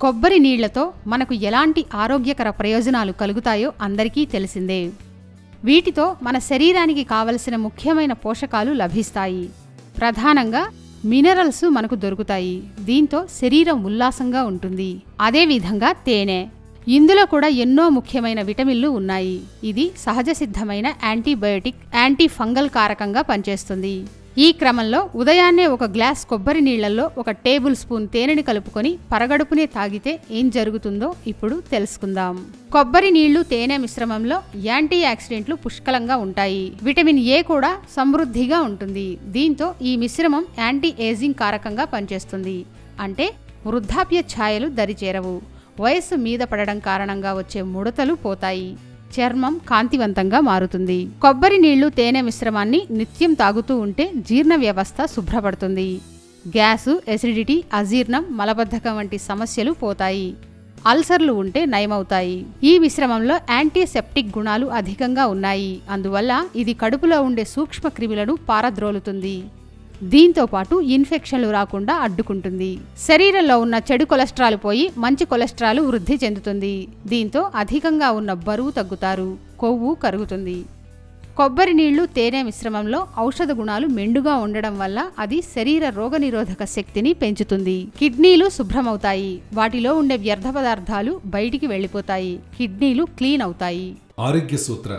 కొబ్బరి నీళ్ళతో మనకు ఎలాంటి ఆరోగ్యకర ప్రయోజనాలు కలుగుతాయో అందరికీ తెలిసిందే. వీటితో మన శరీరానికి కావలసిన ముఖ్యమైన పోషకాలు లభిస్తాయి. ప్రధానంగా మినరల్స్ మనకు దొరుకుతాయి. దీంతో శరీరం ఉల్లాసంగా ఉంటుంది. అదేవిధంగా తేనె. ఇందులో కూడా ఎన్నో ముఖ్యమైన విటమిన్లు ఉన్నాయి. ఇది సహజ సిద్ధమైన యాంటీబయోటిక్ యాంటీ ఫంగల్ కారకంగా పనిచేస్తుంది. ఈ క్రమంలో ఉదయాన్నే ఒక గ్లాస్ కొబ్బరి నీళ్ళలో ఒక టేబుల్ స్పూన్ తేనెని కలుపుకొని పరగడుపునే తాగితే ఏం జరుగుతుందో ఇప్పుడు తెలుసుకుందాం. కొబ్బరి నీళ్ళు తేనె మిశ్రమంలో యాంటీ యాక్సిడెంట్లు పుష్కలంగా ఉంటాయి. విటమిన్ ఏ కూడా సమృద్ధిగా ఉంటుంది. దీంతో ఈ మిశ్రమం యాంటీ ఏజింగ్ కారకంగా పనిచేస్తుంది. అంటే వృద్ధాప్య ఛాయలు దరిచేరవు. వయస్సు మీద పడడం కారణంగా వచ్చే ముడతలు పోతాయి. చర్మం కాంతివంతంగా మారుతుంది. కొబ్బరి నీళ్ళు తేనె మిశ్రమాన్ని నిత్యం తాగుతూ ఉంటే జీర్ణ వ్యవస్థ శుభ్రపడుతుంది. గ్యాసు ఎసిడిటీ అజీర్ణం మలబద్ధకం వంటి సమస్యలు పోతాయి. అల్సర్లు ఉంటే నయమవుతాయి. ఈ మిశ్రమంలో యాంటీసెప్టిక్ గుణాలు అధికంగా ఉన్నాయి. అందువల్ల ఇది కడుపులో ఉండే సూక్ష్మ క్రిములను పారద్రోలుతుంది. దీంతో పాటు ఇన్ఫెక్షన్లు రాకుండా అడ్డుకుంటుంది. శరీరంలో ఉన్న చెడు కొలెస్ట్రాల్ పోయి మంచి కొలెస్ట్రాల్ వృద్ధి చెందుతుంది. దీంతో అధికంగా ఉన్న బరువు తగ్గుతారు. కొవ్వు కరుగుతుంది. కొబ్బరి నీళ్ళు తేనె మిశ్రమంలో ఔషధ గుణాలు మెండుగా ఉండడం వల్ల అది శరీర రోగనిరోధక శక్తిని పెంచుతుంది. కిడ్నీలు శుభ్రమవుతాయి. వాటిలో ఉండే వ్యర్థ పదార్థాలు బయటికి వెళ్ళిపోతాయి. కిడ్నీలు క్లీన్ అవుతాయి. ఆరోగ్య సూత్ర.